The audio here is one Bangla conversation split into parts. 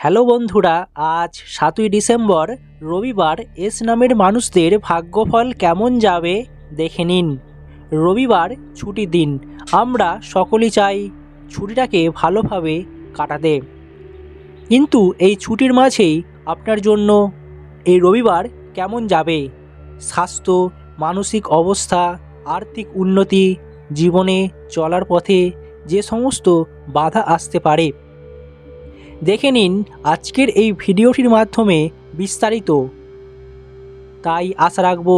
হ্যালো বন্ধুরা, আজ সাতই ডিসেম্বর, রবিবার এস নামের মানুষদের ভাগ্যফল কেমন যাবে দেখে নিন। রবিবার ছুটির দিন, আমরা সকলেই চাই ছুটিটাকে ভালোভাবে কাটাতে। কিন্তু এই ছুটির মাঝেই আপনার জন্য এই রবিবার কেমন যাবে? স্বাস্থ্য, মানসিক অবস্থা, আর্থিক উন্নতি, জীবনে চলার পথে যে সমস্ত বাধা আসতে পারে। দেখে নিন আজকের এই ভিডিওটির মাধ্যমে বিস্তারিত। তাই আশা রাখব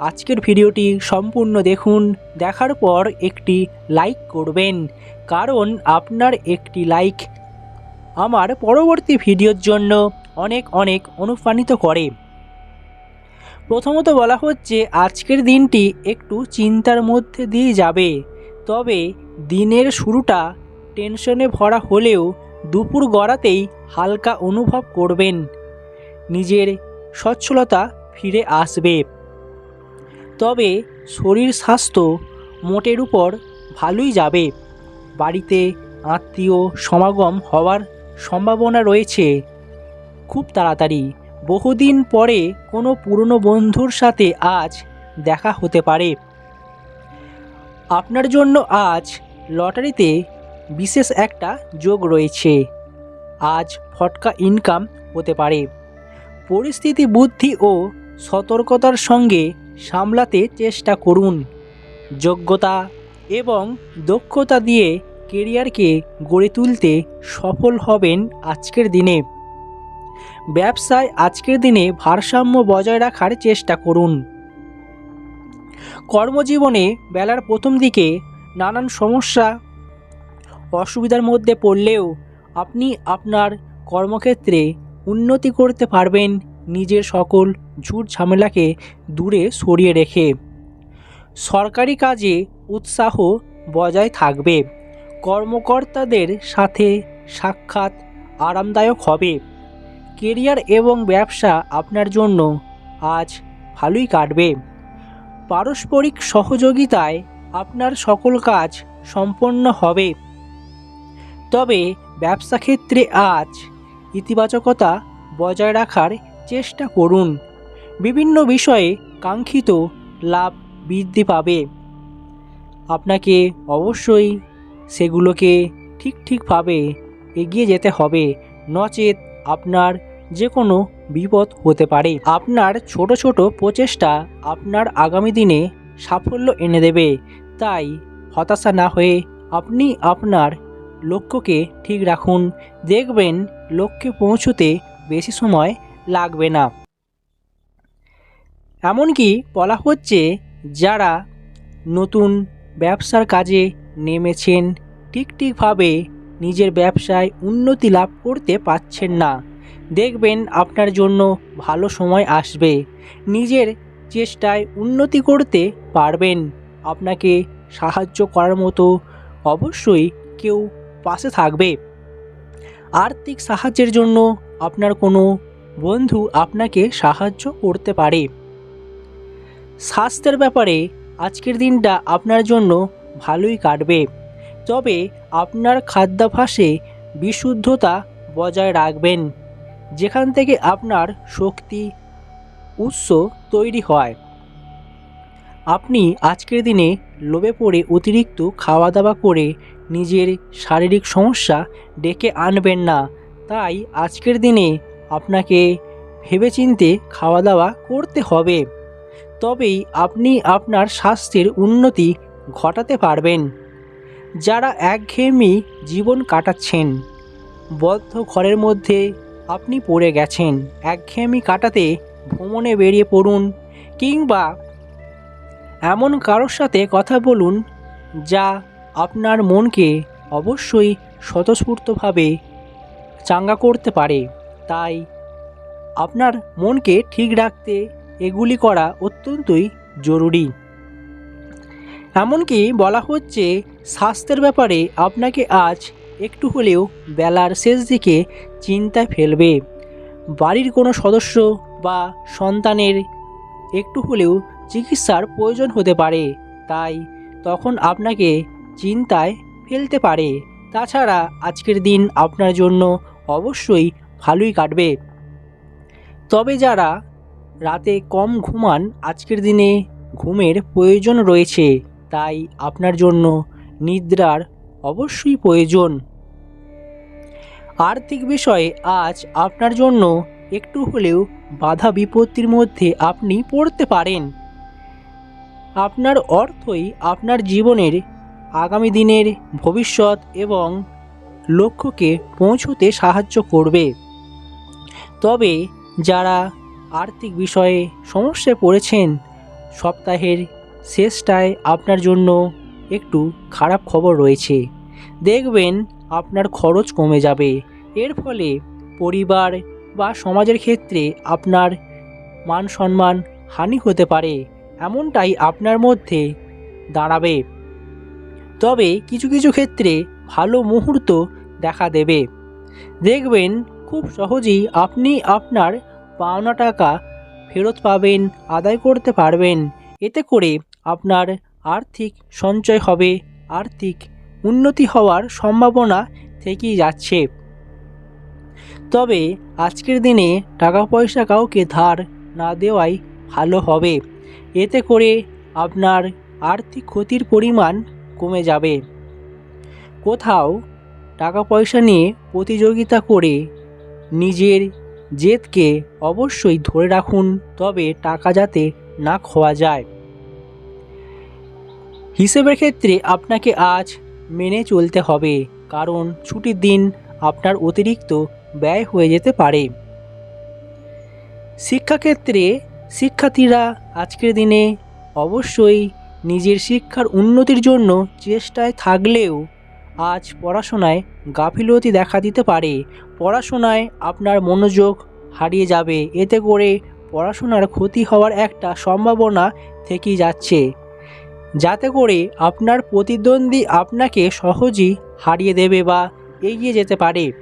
আজকের ভিডিওটি সম্পূর্ণ দেখুন, দেখার পর একটি লাইক করবেন, কারণ আপনার একটি লাইক আমার পরবর্তী ভিডিওর জন্য অনেক অনেক অনুপ্রাণিত করে। প্রথমত বলা হচ্ছে, আজকের দিনটি একটু চিন্তার মধ্যে দিয়ে যাবে, তবে দিনের শুরুটা টেনশনে ভরা হলেও দুপুর গড়াতেই হালকা অনুভব করবেন। নিজের সচ্ছলতা ফিরে আসবে। তবে শরীর স্বাস্থ্য মোটের উপর ভালোই যাবে। বাড়িতে আত্মীয় সমাগম হওয়ার সম্ভাবনা রয়েছে। খুব তাড়াতাড়ি। বহুদিন পরে কোনো পুরনো বন্ধুর সাথে আজ দেখা হতে পারে। আপনার জন্য আজ লটারিতে বিশেষ একটা যোগ রয়েছে। আজ ফটকা ইনকাম হতে পারে। পরিস্থিতি, বুদ্ধি ও সতর্কতার সঙ্গে সামলাতে চেষ্টা করুন। যোগ্যতা এবং দক্ষতা দিয়ে কেরিয়ারকে গড়ে তুলতে সফল হবেন আজকের দিনে। ব্যবসায় আজকের দিনে ভারসাম্য বজায় রাখার চেষ্টা করুন। কর্মজীবনে বেলার প্রথম দিকে নানান সমস্যা অসুবিধার মধ্যে পড়লেও আপনি আপনার কর্মক্ষেত্রে উন্নতি করতে পারবেন নিজের সকল ঝুট ঝামেলাকে দূরে সরিয়ে রেখে। সরকারি কাজে উৎসাহ বজায় থাকবে। কর্মকর্তাদের সাথে সাক্ষাৎ আরামদায়ক হবে। কেরিয়ার এবং ব্যবসা আপনার জন্য আজ ভালোই কাটবে। পারস্পরিক সহযোগিতায় আপনার সকল কাজ সম্পন্ন হবে। তবে ব্যবসা ক্ষেত্রে আজ ইতিবাচকতা বজায় রাখার চেষ্টা করুন। বিভিন্ন বিষয়ে কাঙ্ক্ষিত লাভ বৃদ্ধি পাবে। আপনাকে অবশ্যই সেগুলোকে ঠিক ঠিকভাবে এগিয়ে যেতে হবে। নচেত আপনার যে কোনো বিপদ হতে পারে। আপনার ছোট ছোট প্রচেষ্টা আপনার আগামী দিনে সাফল্য এনে দেবে। তাই হতাশা না হয়ে আপনি আপনার লক্ষ্যকে ঠিক রাখুন। দেখবেন লক্ষ্যে পৌঁছতে বেশি সময় লাগবে না। এমনকি বলা হচ্ছে যারা নতুন ব্যবসার কাজে নেমেছেন, ঠিক ঠিকভাবে নিজের ব্যবসায় উন্নতি লাভ করতে পারছেন না। দেখবেন আপনার জন্য ভালো সময় আসবে। নিজের চেষ্টায় উন্নতি করতে পারবেন। আপনাকে সাহায্য করার মতো অবশ্যই কেউ পাশে থাকবে। আর্থিক সাহায্যের জন্য আপনার কোনো বন্ধু আপনাকে সাহায্য করতে পারে। স্বাস্থ্যের ব্যাপারে আজকের দিনটা আপনার জন্য ভালোই কাটবে। তবে আপনার খাদ্যাভ্যাসে বিশুদ্ধতা বজায় রাখবেন। যেখান থেকে আপনার শক্তি, উৎস তৈরি হয়। আপনি আজকের দিনে লোভে পড়ে অতিরিক্ত খাওয়া দাওয়া করে নিজের শারীরিক সমস্যা ডেকে আনবেন না। তাই আজকের দিনে আপনাকে ভেবেচিন্তে খাওয়া দাওয়া করতে হবে। তবেই আপনি আপনার স্বাস্থ্যের উন্নতি ঘটাতে পারবেন। যারা একঘেয়েমি জীবন কাটাচ্ছেন, বদ্ধ ঘরের মধ্যে আপনি পড়ে গেছেন, একঘেয়েমি কাটাতে ভ্রমণে বেরিয়ে পড়ুন কিংবা এমন কারোর সাথে কথা বলুন যা আপনার মনকে অবশ্যই স্বতঃস্ফূর্তভাবে চাঙ্গা করতে পারে। তাই আপনার মনকে ঠিক রাখতে এগুলি করা অত্যন্তই জরুরি। এমনকি বলা হচ্ছে, স্বাস্থ্যের ব্যাপারে আপনাকে আজ একটু হলেও বেলার শেষ দিকে চিন্তায় ফেলবে। বাড়ির কোনো সদস্য বা সন্তানের একটু হলেও চিকিৎসার প্রয়োজন হতে পারে। তাই তখন আপনাকে চিন্তায় ফেলতে পারে। তাছাড়া আজকের দিন আপনার জন্য অবশ্যই ভালোই কাটবে। তবে যারা রাতে কম ঘুমান, আজকের দিনে ঘুমের প্রয়োজন রয়েছে। তাই আপনার জন্য নিদ্রার অবশ্যই প্রয়োজন। আর্থিক বিষয়ে আজ আপনার জন্য একটু হলেও বাধা বিপত্তির মধ্যে আপনি পড়তে পারেন। আপনার অর্থই আপনার জীবনের আগামী দিনের ভবিষ্যৎ এবং লক্ষ্যকে পৌঁছতে সাহায্য করবে। তবে যারা আর্থিক বিষয়ে সমস্যায় পড়েছেন, সপ্তাহের শেষটায় আপনার জন্য একটু খারাপ খবর রয়েছে। দেখবেন আপনার খরচ কমে যাবে। এর ফলে পরিবার বা সমাজের ক্ষেত্রে আপনার মান সম্মান হানি হতে পারে। এমনটাই আপনার মধ্যে দাঁড়াবে। তবে কিছু কিছু ক্ষেত্রে ভালো মুহূর্ত দেখা দেবে। দেখবেন খুব সহজেই আপনি আপনার পাওনা টাকা ফেরত পাবেন, আদায় করতে পারবেন। এতে করে আপনার আর্থিক সঞ্চয় হবে, আর্থিক উন্নতি হওয়ার সম্ভাবনা থেকেই যাচ্ছে। তবে আজকের দিনে টাকা পয়সা কাউকে ধার না দেওয়াই ভালো হবে। এতে করে আপনার আর্থিক ক্ষতির পরিমাণ কমে যাবে। কোথাও টাকা পয়সা নিয়ে প্রতিযোগিতা করে নিজের জেদকে অবশ্যই ধরে রাখুন, তবে টাকা যাতে না খোয়া যায়। হিসেবের ক্ষেত্রে আপনাকে আজ মেনে চলতে হবে, কারণ ছুটির দিন আপনার অতিরিক্ত ব্যয় হয়ে যেতে পারে। শিক্ষাক্ষেত্রে শিক্ষার্থীরা, আজকের দিনে অবশ্যই নিজের শিক্ষার উন্নতির জন্য চেষ্টায় থাকলেও আজ পড়াশোনায় গাফিলতি দেখা দিতে পারে। পড়াশোনায় আপনার মনোযোগ হারিয়ে যাবে। এতে করে পড়াশোনার ক্ষতি হওয়ার একটা সম্ভাবনা থেকেই যাচ্ছে। যাতে করে আপনার প্রতিদ্বন্দ্বী আপনাকে সহজেই হারিয়ে দেবে বা এগিয়ে যেতে পারে।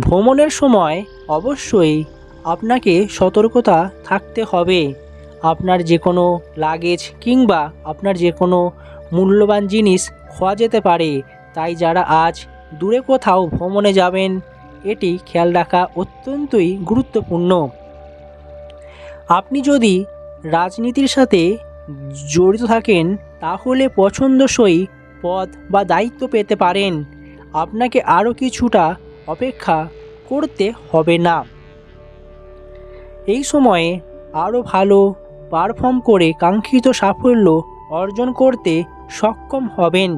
ভ্রমণের সময় অবশ্যই আপনাকে সতর্কতা থাকতে হবে। আপনার যে কোনো লাগেজ কিংবা আপনার যে কোনো মূল্যবান জিনিস খোয়া যেতে পারে, তাই যারা আজ দূরে কোথাও ভ্রমণে যাবেন, এটি খেয়াল রাখা অত্যন্তই গুরুত্বপূর্ণ। আপনি যদি রাজনীতির সাথে জড়িত থাকেন, তাহলে পছন্দসই পদ বা দায়িত্ব পেতে পারেন। আপনাকে আরও কিছুটা অপেক্ষা করতে হবে না। এই সময়ে আরও ভালো পারফর্ম করে কাঙ্ক্ষিত সাফল্য অর্জন করতে সক্ষম হবেন।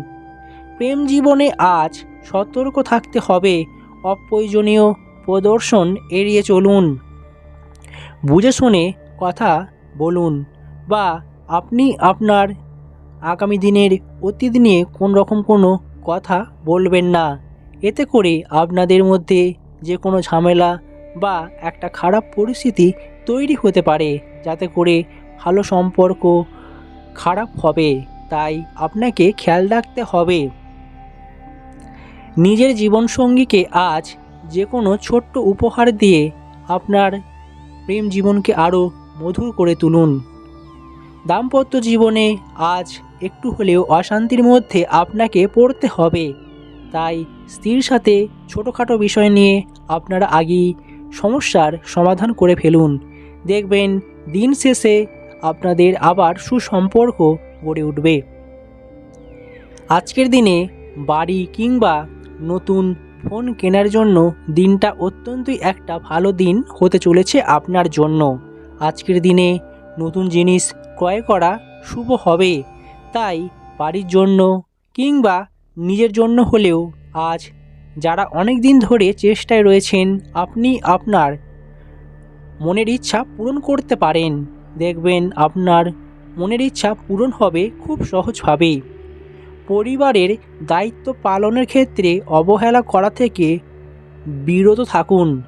প্রেম জীবনে আজ সতর্ক থাকতে হবে, অপ্রয়োজনীয় প্রদর্শন এড়িয়ে চলুন। বুঝে শুনে কথা বলুন বা আপনি আপনার আগামী দিনের অতীত নিয়ে কোন রকম কোনো কথা বলবেন না। এতে করে আপনাদের মধ্যে যে কোনো ঝামেলা বা একটা খারাপ পরিস্থিতি তৈরি হতে পারে, যাতে করে ভালো সম্পর্ক খারাপ হবে। তাই আপনাকে খেয়াল রাখতে হবে। নিজের জীবনসঙ্গীকে আজ যে কোনো ছোট্ট উপহার দিয়ে আপনার প্রেম জীবনকে আরও মধুর করে তুলুন। দাম্পত্য জীবনে আজ একটু হলেও অশান্তির মধ্যে আপনাকে পড়তে হবে। তাই স্ত্রীর সাথে ছোটোখাটো বিষয় নিয়ে আপনারা আগেই সমস্যার সমাধান করে ফেলুন। দেখবেন, দিন শেষে আপনাদের আবার সুসম্পর্ক গড়ে উঠবে। আজকের দিনে বাড়ি কিংবা নতুন ফোন কেনার জন্য দিনটা অত্যন্তই একটা ভালো দিন হতে চলেছে আপনার জন্য। আজকের দিনে নতুন জিনিস ক্রয় করা শুভ হবে। তাই বাড়ির জন্য কিংবা নিজের জন্য হলেও আজ যারা অনেক দিন ধরে চেষ্টায় রয়েছেন, আপনি আপনার মনের ইচ্ছা পূরণ করতে পারেন। দেখবেন আপনার মনের ইচ্ছা পূরণ হবে খুব সহজভাবেই পরিবারের দায়িত্ব পালনের ক্ষেত্রে অবহেলা করা থেকে বিরত থাকুন।